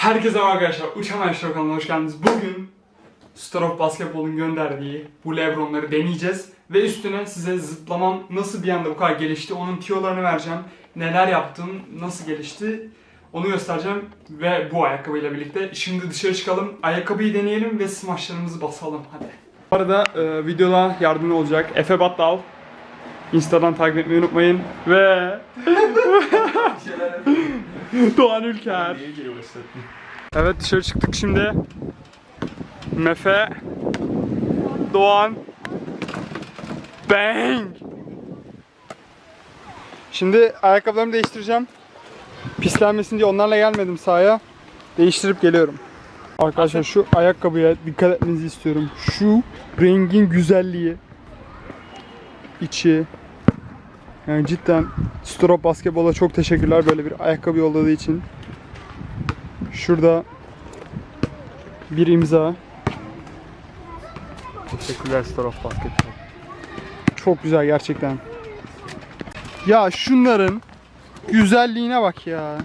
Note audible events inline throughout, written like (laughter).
Herkese merhaba arkadaşlar. Uçan Ayşe kanalına hoş geldiniz. Bugün Star of Basketball'un gönderdiği bu Lebron'ları deneyeceğiz. Ve üstüne size zıplamam nasıl bir anda bu kadar gelişti onun tiyolarını vereceğim. Neler yaptım, nasıl gelişti onu göstereceğim. Ve bu ayakkabıyla birlikte. Şimdi dışarı çıkalım, ayakkabıyı deneyelim ve smaçlarımızı basalım. Hadi. Bu arada e, videoda yardımcı olacak Efe Battal. Instagram takip etmeyi unutmayın. Ve (laughs) Doğan Ülker. Evet dışarı çıktık şimdi. Mefe, Doğan, Bang. Şimdi ayakkabılarımı değiştireceğim. Pislenmesin diye onlarla gelmedim sahaya. Değiştirip geliyorum. Arkadaşlar şu ayakkabıya dikkat etmenizi istiyorum. Şu rengin güzelliği. İçi. Yani cidden Strop Basketbol'a çok teşekkürler böyle bir ayakkabı yolladığı için. Şurada bir imza. Teşekkürler Strop Basketbol. Çok güzel gerçekten. Ya şunların güzelliğine bak ya.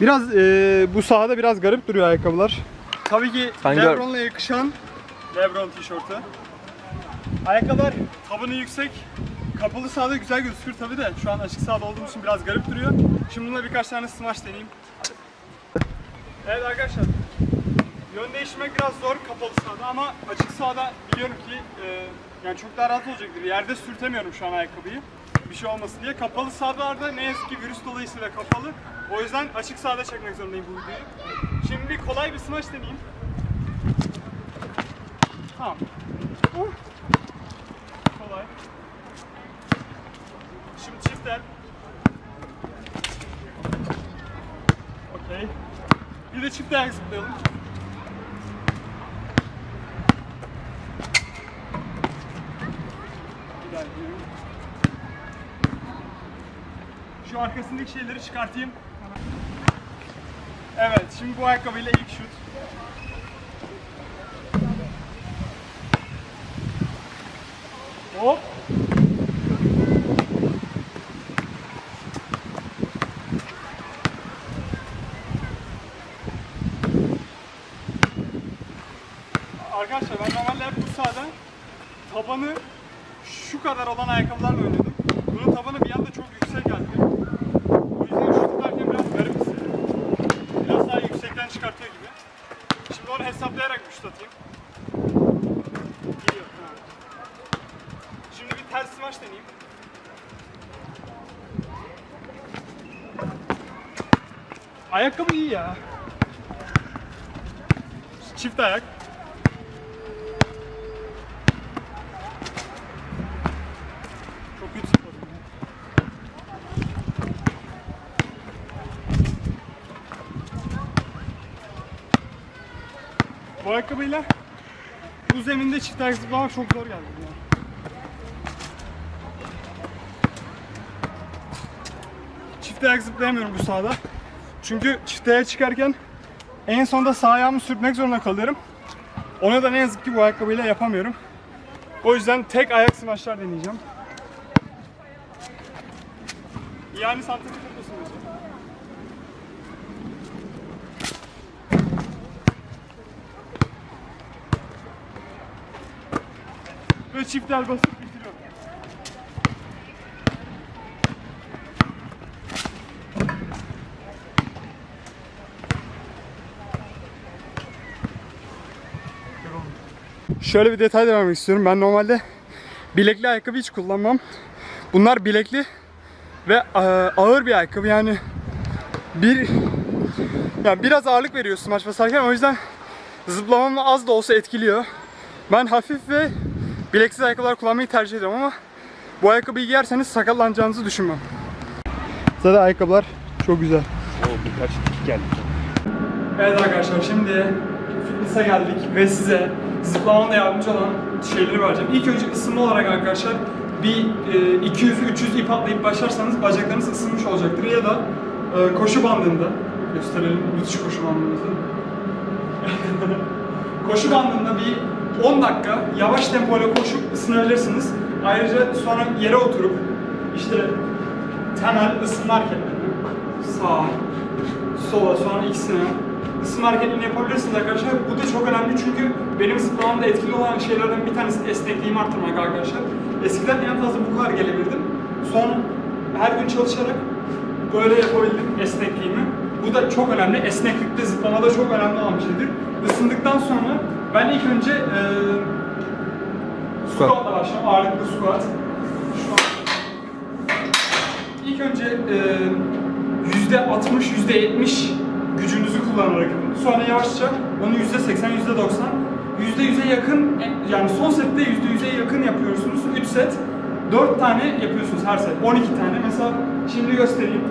Biraz eee, bu sahada biraz garip duruyor ayakkabılar. Tabii ki Sen gör. Lebron'la yakışan Lebron tişörtü. Ayakkabılar tabanı yüksek. Kapalı sahada güzel gözükür tabii de şu an açık sahada olduğum için biraz garip duruyor. Şimdi bununla birkaç tane smaç deneyeyim. Evet arkadaşlar. Yön değiştirmek biraz zor kapalı sahada ama açık sahada biliyorum ki e, yani çok daha rahat olacaktır. Yerde sürtemiyorum şu an ayakkabıyı. Bir şey olmasın diye. Kapalı sahalarda ne yazık ki virüs dolayısıyla kapalı. O yüzden açık sahada çekmek zorundayım bu videoyu. Şimdi bir kolay bir smaç deneyeyim. Tamam. Uh. Kolay. Şimdi çift el. Okey. Bir de çift ayak zıplayalım. Şu arkasındaki şeyleri çıkartayım. Evet, şimdi bu ayakkabıyla ilk şut. Hop. Arkadaşlar ben normalde hep bu sahada tabanı şu kadar olan ayakkabılarla oynuyordum. Bunun tabanı bir anda çok yüksek geldi. O yüzden şut atarken biraz garip hissediyorum. Biraz daha yüksekten çıkartıyor gibi. Şimdi onu hesaplayarak bir şut atayım. Geliyor. Ha. Şimdi bir ters smaç deneyeyim. Ayakkabı iyi ya. Çift ayak. Çok kötü ya. Bu ayakkabıyla bu zeminde çift ayak zıplamak çok zor geldi ya. Çift ayak zıplayamıyorum bu sahada. Çünkü çift ayak çıkarken en sonunda sağ ayağımı sürtmek zorunda kalıyorum. Onu da ne yazık ki bu ayakkabıyla yapamıyorum. O yüzden tek ayak smaçlar deneyeceğim. Yani santrafor musun diyorsun? Ve çift el basıp Şöyle bir detay da vermek istiyorum. Ben normalde bilekli ayakkabı hiç kullanmam. Bunlar bilekli ve e, ağır bir ayakkabı yani bir yani biraz ağırlık veriyor smaç basarken o yüzden zıplamamı az da olsa etkiliyor. Ben hafif ve bileksiz ayakkabılar kullanmayı tercih ediyorum ama bu ayakkabıyı giyerseniz sakatlanacağınızı düşünmem. Zaten ayakkabılar çok güzel. O birkaç geldi. Evet arkadaşlar şimdi fitness'a geldik ve size zıplamamda yardımcı olan şeyleri vereceğim. İlk önce ısınma olarak arkadaşlar bir e, 200-300 ip atlayıp başlarsanız bacaklarınız ısınmış olacaktır ya da e, koşu bandında gösterelim müthiş koşu bandımızı. (laughs) koşu bandında bir 10 dakika yavaş tempoyla koşup ısınabilirsiniz. Ayrıca sonra yere oturup işte temel ısınma hareketlerini sağa, sola sonra ikisine ısınma hareketlerini yapabilirsiniz arkadaşlar. Bu da çok önemli çünkü benim zıplamamda etkili olan şeylerden bir tanesi esnekliğimi arttırmak arkadaşlar. Eskiden en fazla bu kadar gelebildim. Sonra her gün çalışarak böyle yapabildim esnekliğimi. Bu da çok önemli. Esneklikte zıplamada çok önemli olan bir şeydir. Isındıktan sonra ben ilk önce Squat. squat'la başlayalım. Ağırlıklı squat. Şu an İlk önce e, yüzde 60, yüzde 70 kullanarak yapın. Sonra yavaşça onu yüzde 80, yüzde 90, yüzde 100'e yakın yani son sette yüzde 100'e yakın yapıyorsunuz. 3 set, 4 tane yapıyorsunuz her set. 12 tane. Mesela şimdi göstereyim.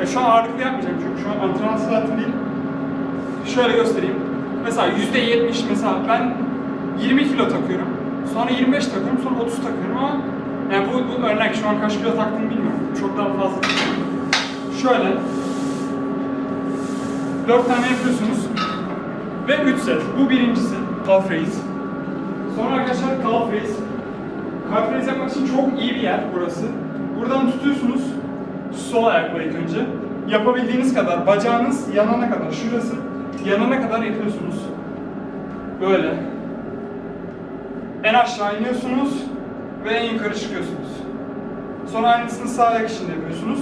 Ya şu an ağırlıklı yapmayacağım çünkü şu an antrenman saatim değil. Şöyle göstereyim. Mesela yüzde 70 mesela ben 20 kilo takıyorum. Sonra 25 takıyorum, sonra 30 takıyorum ama yani bu, bu örnek şu an kaç kilo taktığımı bilmiyorum. Çok daha fazla. Şöyle 4 tane yapıyorsunuz ve 3 set. Bu birincisi calf raise. Sonra arkadaşlar calf raise. Calf raise yapmak için çok iyi bir yer burası. Buradan tutuyorsunuz sol ayakla ilk önce. Yapabildiğiniz kadar bacağınız yanana kadar şurası yanana kadar yapıyorsunuz. Böyle. En aşağı iniyorsunuz ve en yukarı çıkıyorsunuz. Sonra aynısını sağ ayak için de yapıyorsunuz.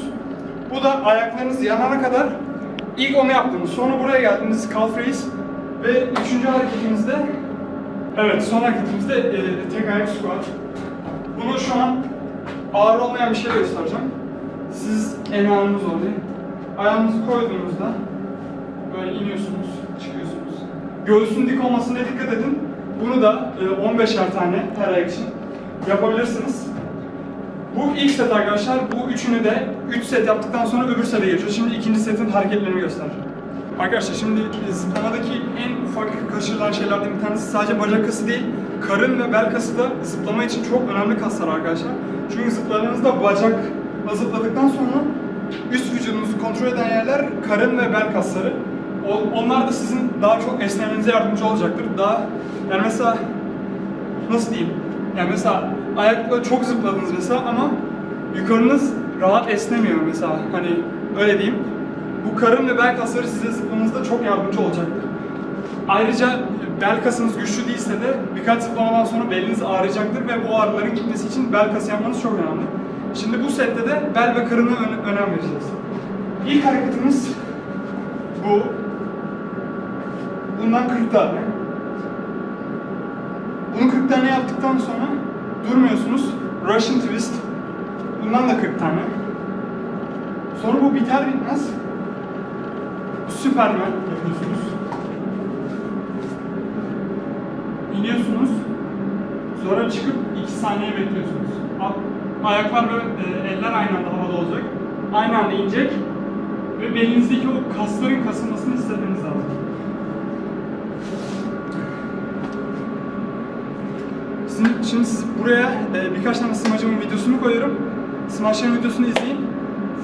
Bu da ayaklarınız yanana kadar ilk onu yaptınız. Sonra buraya geldiniz calf raise ve üçüncü hareketimizde evet son hareketimizde e, tek ayak squat. Bunu şu an ağır olmayan bir şey göstereceğim. Siz el ayağınız oluyor. Ayağınızı koyduğunuzda böyle iniyorsunuz, çıkıyorsunuz. Göğsün dik olmasına dikkat edin. Bunu da e, 15'er tane her ayak için yapabilirsiniz. Bu ilk set arkadaşlar. Bu üçünü de 3 set yaptıktan sonra öbür sete geçiyoruz. Şimdi ikinci setin hareketlerini göstereceğim. Arkadaşlar şimdi e, zıplamadaki en ufak kaçırılan şeylerden bir tanesi sadece bacak kası değil, karın ve bel kası da zıplama için çok önemli kaslar arkadaşlar. Çünkü zıpladığınızda bacakla zıpladıktan sonra üst vücudunuzu kontrol eden yerler karın ve bel kasları. Onlar da sizin daha çok esnemenize yardımcı olacaktır. Daha yani mesela nasıl diyeyim? Yani mesela ayakla çok zıpladınız mesela ama yukarınız rahat esnemiyor mesela. Hani öyle diyeyim. Bu karın ve bel kasları size zıplamanızda çok yardımcı olacaktır. Ayrıca bel kasınız güçlü değilse de birkaç zıplamadan sonra beliniz ağrıyacaktır ve bu ağrıların gitmesi için bel kası yapmanız çok önemli. Şimdi bu sette de bel ve karına ön- önem vereceğiz. İlk hareketimiz bu. Bundan 40 tane. Bunu 40 tane yaptıktan sonra durmuyorsunuz. Russian twist. Bundan da 40 tane. Sonra bu biter bitmez Superman yapıyorsunuz. İniyorsunuz. Sonra çıkıp 2 saniye bekliyorsunuz. Ayaklar ve e, eller aynı anda havada olacak. Aynı anda inecek. Ve belinizdeki o kasların kasılmasını hissetmeniz lazım. Şimdi, siz buraya e, birkaç tane smacımın videosunu koyuyorum. Smaçların videosunu izleyin.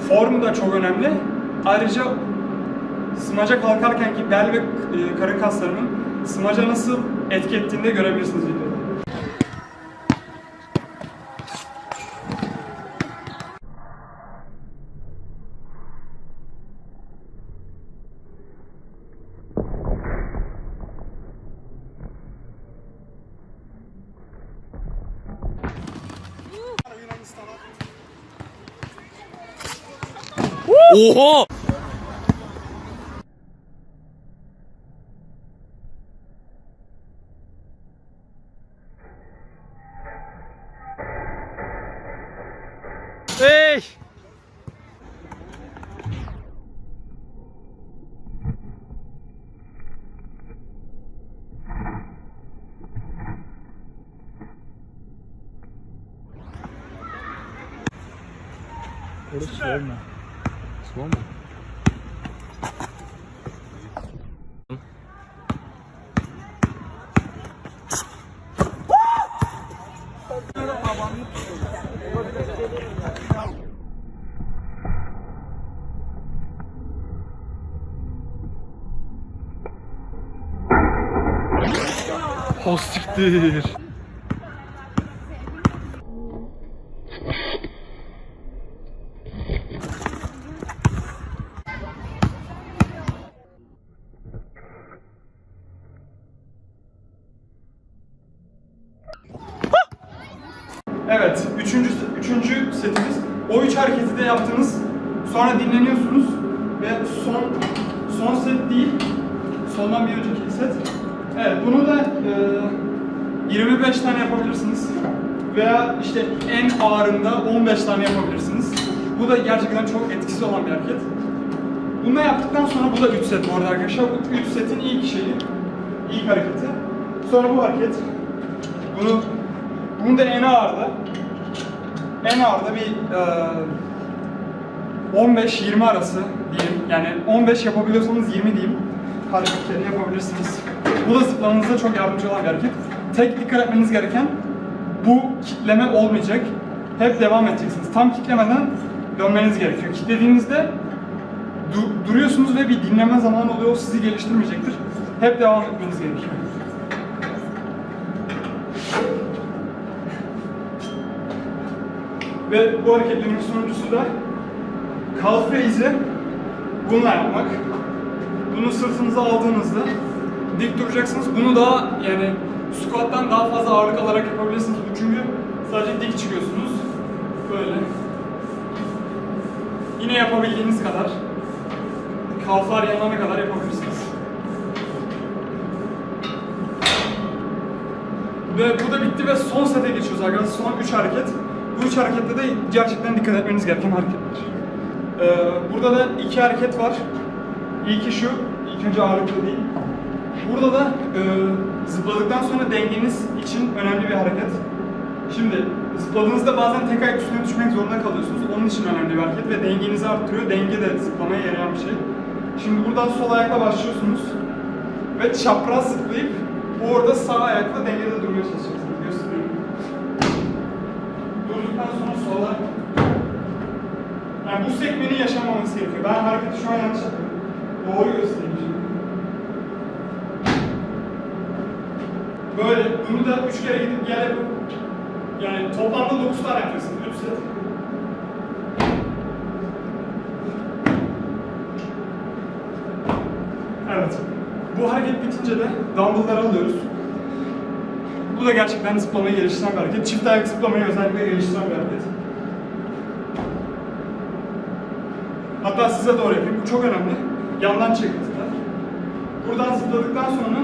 Formu da çok önemli. Ayrıca smaca kalkarken ki bel ve e, karın kaslarının smaca nasıl etki ettiğini de görebilirsiniz 五。(laughs) 哎。我都说了 Small mu? Ha siktir. Evet, üçüncü, üçüncü setimiz. O üç hareketi de yaptınız. Sonra dinleniyorsunuz. Ve son son set değil, sondan bir önceki set. Evet, bunu da e, 25 tane yapabilirsiniz. Veya işte en ağırında 15 tane yapabilirsiniz. Bu da gerçekten çok etkisi olan bir hareket. Bunu yaptıktan sonra bu da 3 set bu arada arkadaşlar. Bu 3 setin ilk şeyi, ilk hareketi. Sonra bu hareket. Bunu bunu da en ağırda en ağırda bir e, 15-20 arası diyeyim. Yani 15 yapabiliyorsanız 20 diyeyim. Hareketlerini yapabilirsiniz. Bu da zıplamanıza çok yardımcı olan bir hareket. Tek dikkat etmeniz gereken bu kitleme olmayacak. Hep devam edeceksiniz. Tam kitlemeden dönmeniz gerekiyor. Kitlediğinizde du- duruyorsunuz ve bir dinleme zamanı oluyor. O sizi geliştirmeyecektir. Hep devam etmeniz gerekiyor. Ve bu hareketlerin sonuncusu da kalf raise'i bununla yapmak. Bunu sırtınıza aldığınızda dik duracaksınız. Bunu daha yani squat'tan daha fazla ağırlık alarak yapabilirsiniz. Bu Çünkü sadece dik çıkıyorsunuz. Böyle. Yine yapabildiğiniz kadar kalflar yanana kadar yapabilirsiniz. Ve bu da bitti ve son sete geçiyoruz arkadaşlar. Son 3 hareket. Bu 3 harekette de gerçekten dikkat etmeniz gereken hareketler. Ee, burada da iki hareket var. İlki şu, ilk önce ağırlıklı değil. Burada da e, zıpladıktan sonra dengeniz için önemli bir hareket. Şimdi zıpladığınızda bazen tek ayak üstüne düşmek zorunda kalıyorsunuz. Onun için önemli bir hareket ve dengenizi arttırıyor. Denge de zıplamaya yarayan bir şey. Şimdi buradan sol ayakla başlıyorsunuz. Ve çapraz zıplayıp orada sağ ayakla dengede durmaya çalışacaksınız. Sola. Yani bu sekmeni yaşamaması gerekiyor. Ben hareketi şu an yanlış. Doğru göstereyim. Böyle. Bunu da üç kere gidip gel yapıp yani toplamda 9 tane yapacaksın. 3 set. Evet. Bu hareket bitince de dumbbell'ları alıyoruz. Bu da gerçekten zıplamayı geliştiren bir hareket. Çift ayak zıplamayı özellikle geliştiren bir hareket. Hatta size doğru yapayım. Bu çok önemli. Yandan çekildiler. Buradan zıpladıktan sonra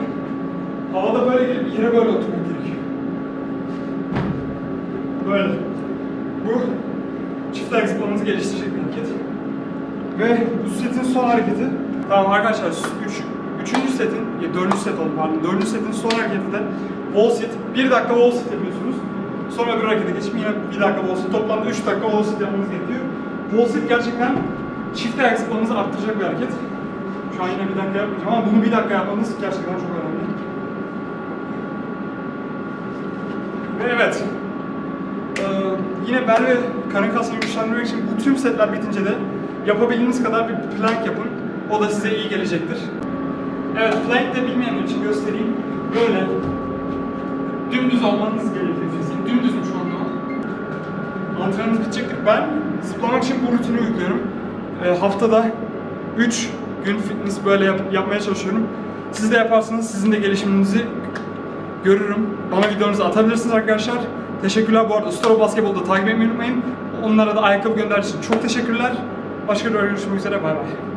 havada böyle gelip yere böyle oturmak gerekiyor. Böyle. Bu çift ayak zıplamanızı geliştirecek bir hareket. Ve bu setin son hareketi. Tamam arkadaşlar, üç, üçüncü setin, ya dördüncü set oldu pardon, dördüncü setin son hareketi de wall sit. Bir dakika wall sit yapıyorsunuz. Sonra bir harekete geçip yine bir dakika wall sit. Toplamda üç dakika wall sit yapmanız gerekiyor. Wall sit gerçekten çift ayak zıplamanızı arttıracak bir hareket. Şu an yine bir dakika yapmayacağım ama bunu bir dakika yapmanız gerçekten çok önemli. Ve evet, ee, yine bel ve karın kaslarını güçlendirmek için bu tüm setler bitince de yapabildiğiniz kadar bir plank yapın. O da size iyi gelecektir. Evet, plank de bilmeyenler için göstereyim. Böyle dümdüz olmanız gerekiyor. Dümdüzüm şu anda. Antrenmanınız bitecektir. Ben zıplamak için bu rutini uyguluyorum. Ee, haftada 3 gün fitness böyle yap- yapmaya çalışıyorum. Siz de yaparsanız sizin de gelişiminizi görürüm. Bana videonuzu atabilirsiniz arkadaşlar. Teşekkürler bu arada. Storo Basketbol'da takip etmeyi unutmayın. Onlara da ayakkabı gönderdiğiniz için çok teşekkürler. Başka bir görüşmek üzere. Bay bay.